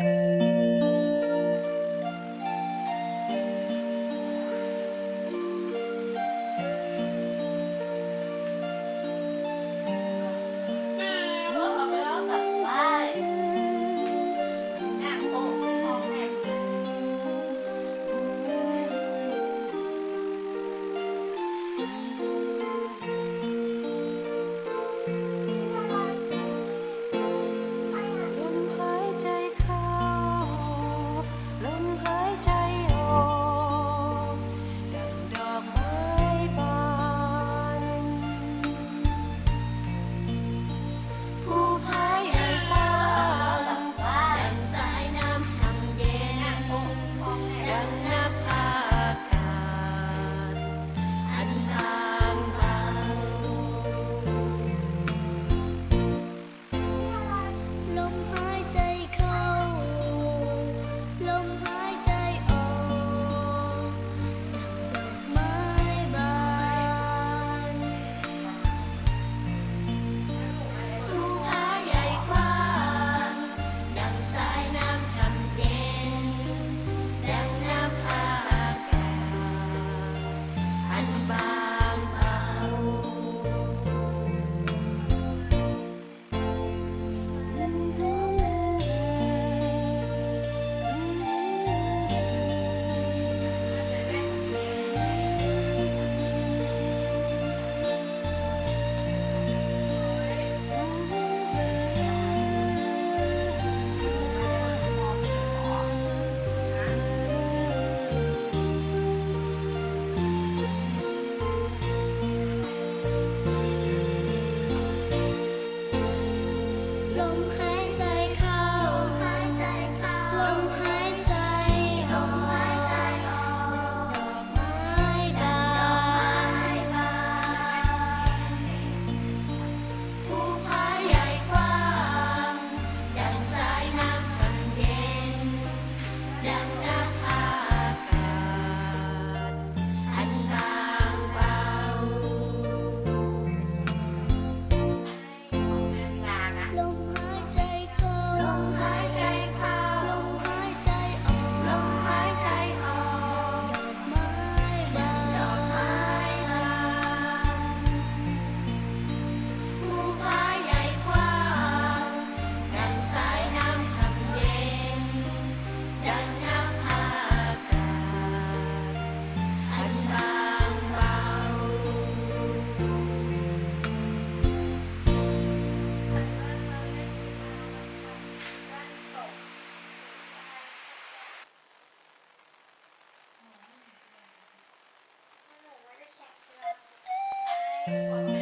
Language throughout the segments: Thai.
ล ล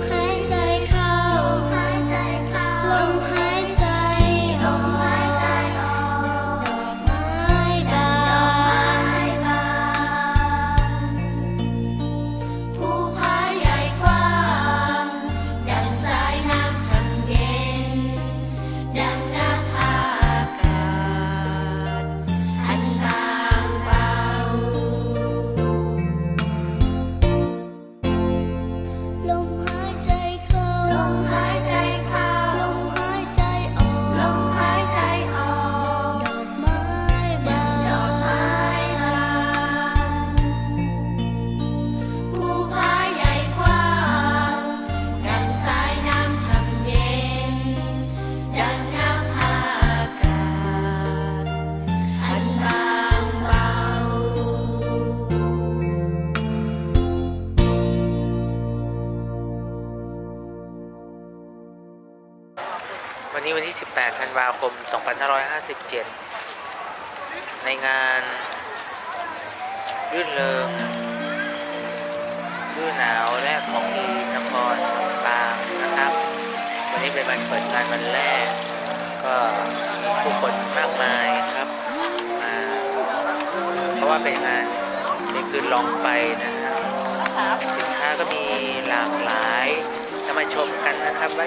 high. วาคม 2557 ในงานรื่นเริงรื่นหนาวแรกของดีนครปางนะครับ วันนี้เป็นวันเปิดงานวันแรก ก็มีผู้คนมากมายครับมาเพราะว่าเป็นงานนี่คือลองไฟนะครับสินค้าก็มีหลากหลายจะมาชมกันนะครับว่า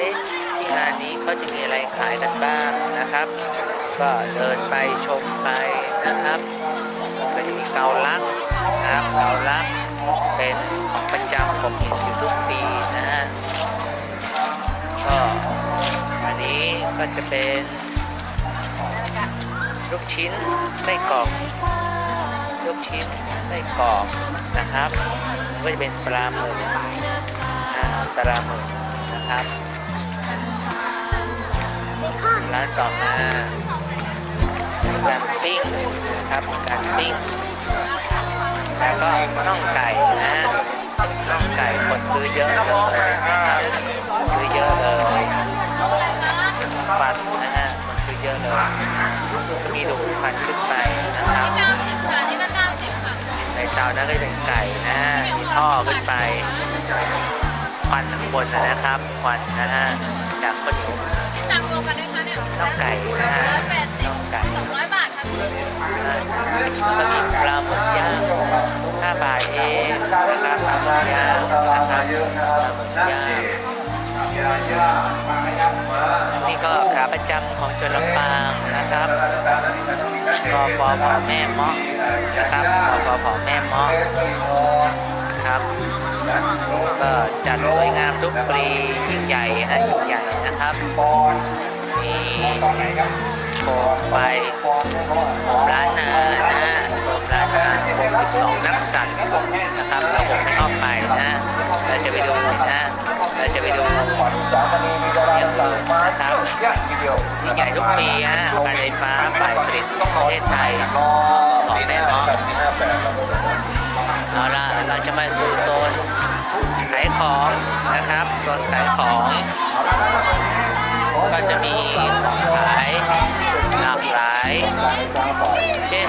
งานนี้เขาจะมีอะไรขายกันบ้างนะครับ ก็เดินไปชมไปนะครับก็จะมีเกาลักนะครับเกาลักเป็นของประจำผมเห็นอยู่ทุกปีนะฮะก็อันนี้ก็จะเป็นลูกชิ้นไส้กรอกลูกชิ้นไส้กรอกนะครับก็จะเป็นปลาหมึกปลาหมึกนะครับ ร้านต่อมาการปิ้งครับการปิ้งแล้วก็น่องไก่นะน่องไก่คนซื้อเยอะเลยนะครับซื้อเยอะเลยฟันนะฮะคนซื้อเยอะเลยมีดูฟันขึ้นไปนะครับในเตานั้นก็เป็นไก่นะมีท่อขึ้นไปควันข้างบนนะครับควันนะฮะ ข้าวเหนียวตังรวมกันด้วยคะเนี่ยน่องไก่นะฮะร้อยแปดสิบน่องไก่สองร้อยบาทค่ะพี่ก็มีปลาหมึกย่าง5บาทเองนะครับปลาหมึกย่างนะครับปลาหมึกย่างนี่ก็ขาประจำของจนลำปางนะครับกปผแม่เมาะนะครับกปผแม่เมาะครับ ก็จัดสวยงามทุกปียิ่งใหญ่ฮะยิ่งใหญ่นะครับนี่โคมไฟโคมร้านนานะฮะโคมร้านนาโคม12นักสั่นนะครับระบบไม่เข้าไปนะฮะเราจะไปดูนะฮะเราจะไปดูอย่างอื่นะครับยิ่งใหญ่ทุกปีฮะการไฟฟ้าฝ่ายผลิตประเทศไทยของแม่เมาะเอาละเราจะมาดูโซนายของนะครับโซนขายของ ก็จะมีของขายหลากหลายเช่น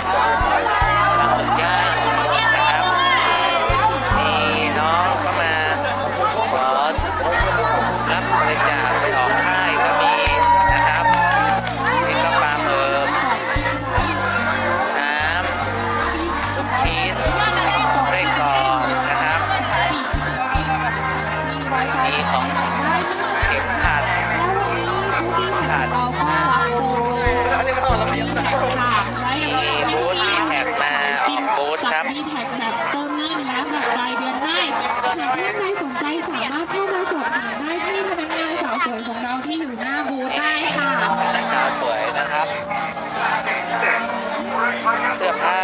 ปลาหมึกย่าง เข้ามาสอบถามได้ที่พนักงานสาวสวยของเราที่อยู่หน้าบูธได้ค่ะ สาวสวยนะครับ เสื้อผ้า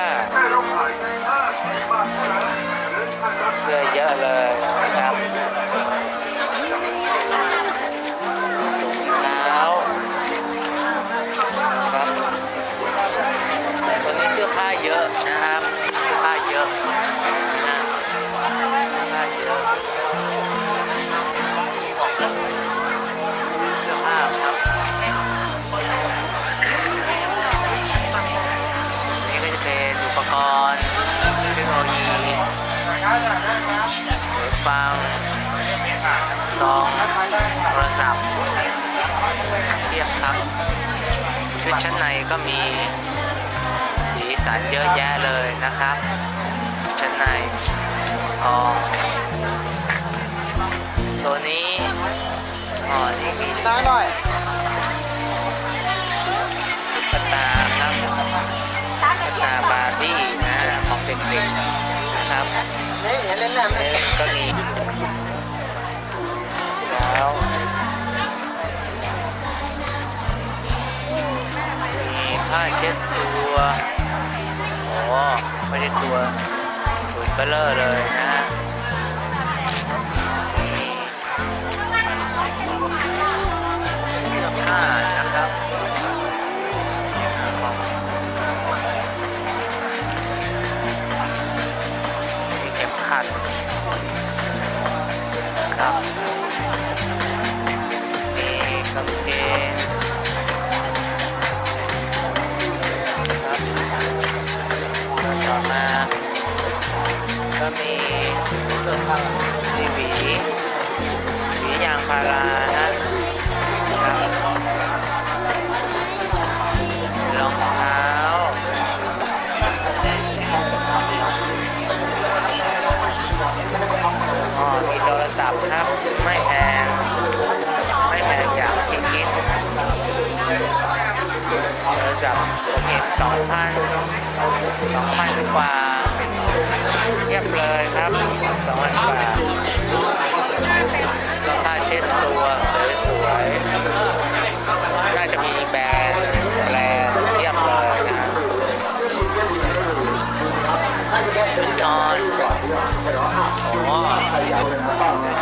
โทรศัพท์เทียบครับ ชุดชั้นในก็มีสีสันเยอะแยะเลยนะครับ ชั้นในทองตัวนี้อ๋อนี่มีน้อยหน่อยตุ๊กตาครับตาบาร์บี้นะของเด็กๆนะครับเล่นเล่นก็มีแล้ว ตัวโอ้ไม่ได้ตัวสวยเบลอเลยนะฮะมีเสื้อผ้านะครับมีเข็มขัดครับมีกางเกง สุดครับนี่หวีหวียางพารานะครับรองเท้าอมีโทรศัพท์ครับไม่แพงไม่แพงอย่างที่คิดโทรศัพท์ผมเห็นสองพันสองพันกว่า เทียบเลยครับสองพันกว่าก็ผ้าเช็ดตัวสวยๆ น่าจะมีแบรนด์แบรนด์เทียบเลยนะชุดนอนอ๋อ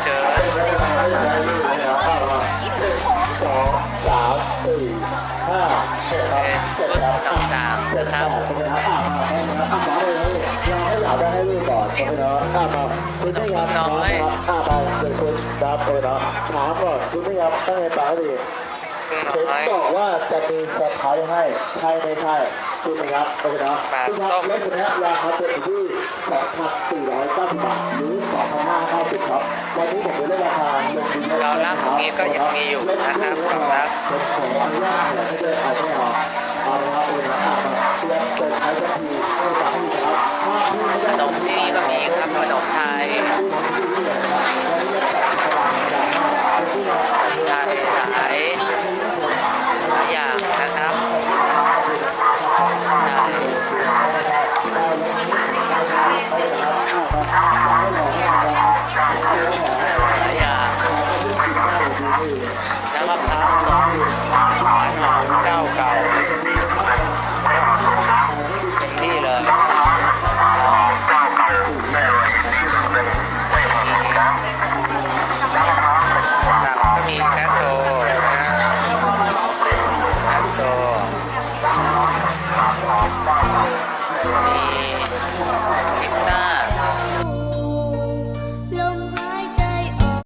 เชิญเป็นชุดต่า งๆนเนาะครับคุณได้ครับถามก่อนคุณครับคุณนะถามก่อนคุณได้ครับตั้งใจฟังให้ดีครึ่งเห็นน้อบอกว่าจะมีเซอร์ไพรส์ให้ใช่ไม่ใช่คุณนะครับโอเคนะคุณครับมรถคันนี้ราคาเต็มที่2,490บาทหรือ2,590ครับวันนี้ผมจะเลือกราคาลงทุนเรารับตรงนี้ก็ยังมีอยู่นะครับครักผมขออนุญาตเนี่ยไม่ได้เอาไม่เอาเอาละครับโอเคนะอะมาเตรียมเปิดใช้สักที ขนมไทยไทยหลายหลายอย่างนะครับไทยหลายอย่างแล้วก็พระสงฆ์หวานหอม